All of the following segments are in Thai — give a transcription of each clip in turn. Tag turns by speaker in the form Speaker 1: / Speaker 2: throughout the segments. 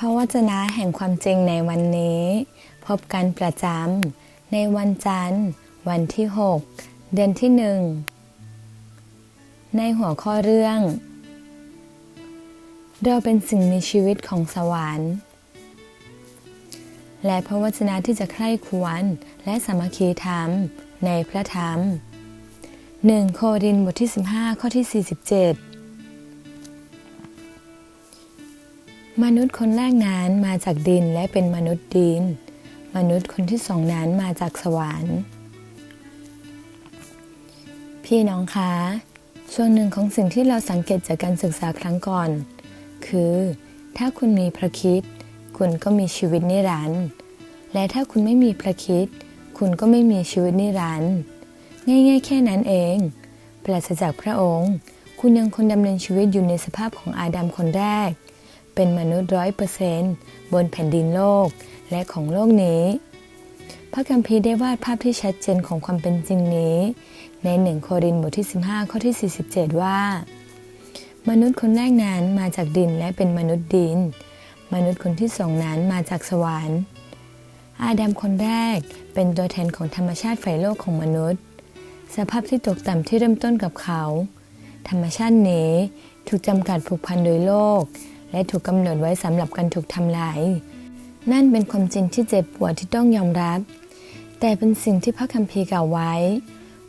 Speaker 1: พระวจนะแห่งความจริงในวันนี้ พบกันประจำในวันจันทร์ วันที่ 6 เดือนที่หนึ่งในหัวข้อเรื่อง เราเป็นสิ่งมีชีวิตของสวรรค์ และพระวจนะที่จะใคร่ควรและสามัคคีธรรมในพระธรรม 1 โครินธ์บทที่ 15 ข้อที่ 47 มนุษย์คนแรกนั้นมาจากดินและเป็นมนุษย์ดิน มนุษย์คนที่สองนั้นมาจากสวรรค์ พี่น้องคะส่วนหนึ่งของสิ่งที่เราสังเกตจากการศึกษาครั้งก่อน คือ ถ้าคุณมีพระคิด คุณก็มีชีวิตนิรันดร์และถ้าคุณไม่มีพระคิด คุณก็ไม่มีชีวิตนิรันดร์ง่ายๆ แค่นั้นเอง ปราศจากพระองค์ คุณยังคงดำเนินชีวิตอยู่ในสภาพของอาดัมคนแรก เป็นมนุษย์ร้อยเปอร์เซนต์บนแผ่นดินโลกและของโลกนี้ พระคัมภีร์ได้วาดภาพที่ชัดเจนของความเป็นจริงนี้ ในหนึ่งโครินธ์บทที่ 15 ข้อที่ 47 ว่า มนุษย์คนแรกนั้นมาจากดินและเป็นมนุษย์ดิน มนุษย์คนที่สองนั้นมาจากสวรรค์ อาดัมคนแรกเป็นตัวแทนของธรรมชาติฝ่ายโลกของมนุษย์ สภาพที่ตกต่ำที่เริ่มต้นกับเขา ธรรมชาตินี้ถูกจำกัดผูกพันโดยโลก และถูกกำหนดไว้สำหรับการถูกทำลาย นั่นเป็นความจริงที่เจ็บปวดที่ต้องยอมรับ แต่เป็นสิ่งที่พระคัมภีร์กล่าวไว้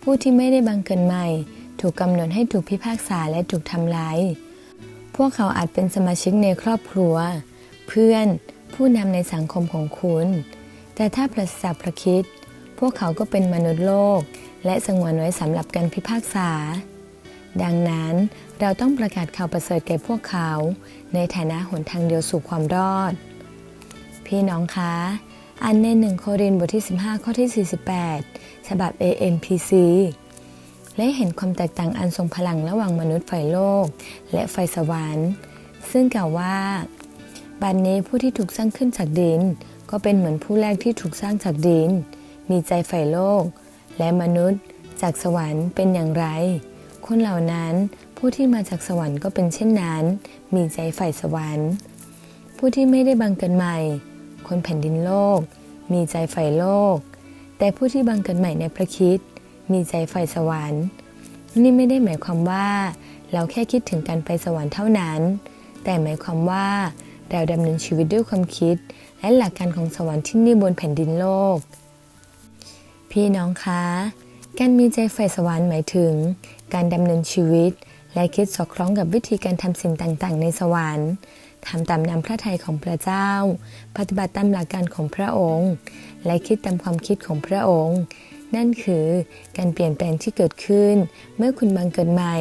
Speaker 1: ผู้ที่ไม่ได้บังเกิดใหม่ ถูกกำหนดให้ถูกพิพากษาและถูกทำลาย พวกเขาอาจเป็นสมาชิกในครอบครัว เพื่อนผู้นำในสังคมของคุณ แต่ถ้าปราศจาพระคิด พวกเขาก็เป็นมนุษย์โลก และสงวนไว้สำหรับการพิพากษา ดังนั้นเราต้องประกาศข่าวประเสริฐแก่พวกเขา ในฐานะหนทางเดียวสู่ความรอด พี่น้องคะ อันในหนึ่งโครินบทที่ 15 ข้อที่ 48 ฉบับ AMPC และเห็นความแตกต่างอันทรงพลังระหว่างมนุษย์ฝ่ายโลก และฝ่ายสวรรค์ ซึ่งกล่าวว่า บัดนนี้ผู้ที่ถูกสร้างขึ้นจากดิน ก็เป็นเหมือนผู้แรกที่ถูกสร้างจากดิน มีใจฝ่ายโลก และมนุษย์จากสวรรค์เป็นอย่างไร คนเหล่านั้น ผู้ที่มาจากสวรรค์ก็เป็นเช่นนั้น มีใจฝ่ายสวรรค์ ผู้ที่ไม่ได้บังเกิดใหม่ คนแผ่นดินโลก มีใจฝ่ายโลก แต่ผู้ที่บังเกิดใหม่ในพระคิดมีใจฝ่ายสวรรค์ นี่ไม่ได้หมายความว่า เราแค่คิดถึงการไปสวรรค์เท่านั้น แต่หมายความว่าเราดำเนินชีวิตด้วยความคิด และหลักการของสวรรค์ที่นี่บนแผ่นดินโลก พี่น้องคะ การมีใจใฝ่สวรรค์หมายถึง การดำเนินชีวิต และคิดสอดคล้องกับวิธีการทำสิ่งต่างๆ ในสวรรค์ทำตามนำพระทัยของพระเจ้า ปฏิบัติตามหลักการของพระองค์ และคิดตามความคิดของพระองค์ นั่นคือการเปลี่ยนแปลงที่เกิดขึ้น เมื่อคุณบังเกิดใหม่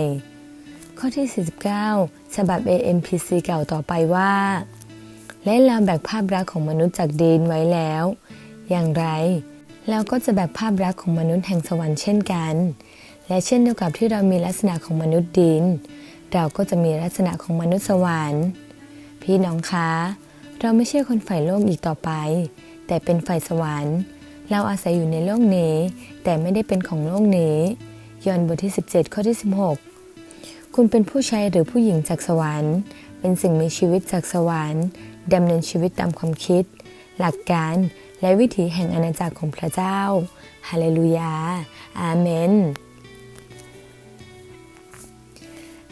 Speaker 1: ข้อที่ 49 ฉบับ AMPC เก่าต่อไปว่า และเราแบกภาพรักของมนุษย์จากดินไว้แล้ว อย่างไร เราก็จะแบกภาพรักของมนุษย์แห่งสวรรค์เช่นกัน และเช่นเดียวกับที่เรามีลักษณะของมนุษย์ดิน เราก็จะมีลักษณะของมนุษย์สวรรค์ พี่น้องคะ เราไม่ใช่คนฝ่ายโลกอีกต่อไป แต่เป็นฝ่ายสวรรค์ เราอาศัยอยู่ในโลกนี้ แต่ไม่ได้เป็นของโลกนี้ ยอห์นบทที่ 17 ข้อที่ 16 คุณเป็นผู้ชายหรือผู้หญิงจากสวรรค์ เป็นสิ่งมีชีวิตจากสวรรค์ดำเนินชีวิตตามความคิด หลักการและวิถีแห่งอาณาจักรของพระเจ้า ฮาเลลูยา อาเมน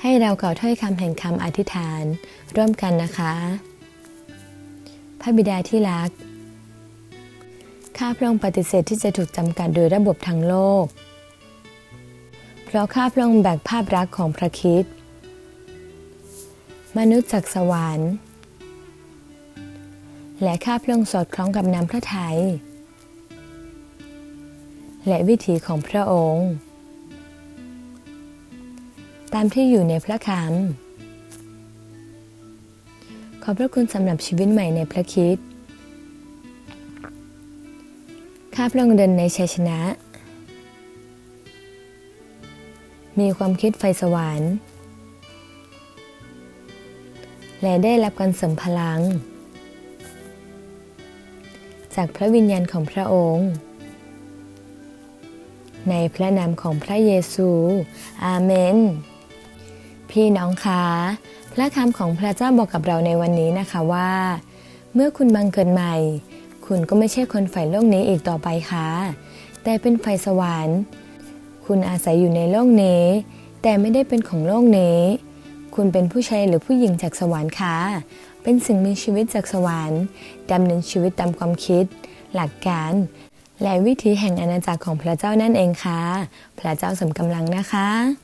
Speaker 1: ให้เรากล่าวถ้อยคำแห่งคำอธิษฐาน ร่วมกันนะคะ พระบิดาที่รัก ข้าพระองค์ปฏิเสธที่จะถูกจำกัดโดยระบบทางโลก เพราะข้าพระองค์แบกภาพรักของพระคิดมนุษย์จากสวรรค์ และข้าพระองค์สอดคล้องกับน้ำพระทยัยและวิถีของพระองค์ ตามที่อยู่ในพระคำขอบพระคุณสำหรับชีวิตใหม่ในพระคิดข้าพระองค์เดินในชัยชนะ มีความคิดไฟสวรรค์และได้รับการเสริมพลัง จากพระวิญญาณของพระองค์ ในพระนามของพระเยซู อาเมน พี่น้องคะพระคำของพระเจ้าบอกกับเราในวันนี้นะคะว่า เมื่อคุณบังเกิดใหม่ คุณก็ไม่ใช่คนฝ่ายโลกนี้อีกต่อไปค่ะ แต่เป็นฝ่ายสวรรค์ คุณอาศัยอยู่ในโลกนี้ แต่ไม่ได้เป็นของโลกนี้ คุณเป็นผู้ชายหรือผู้หญิงจากสวรรค์ค่ะ เป็นสิ่งมีชีวิตจากสวรรค์ดำเนินชีวิตตามความคิด หลักการ และวิธีแห่งอาณาจักรของพระเจ้านั่นเองค่ะ พระเจ้าสมกำลังนะคะ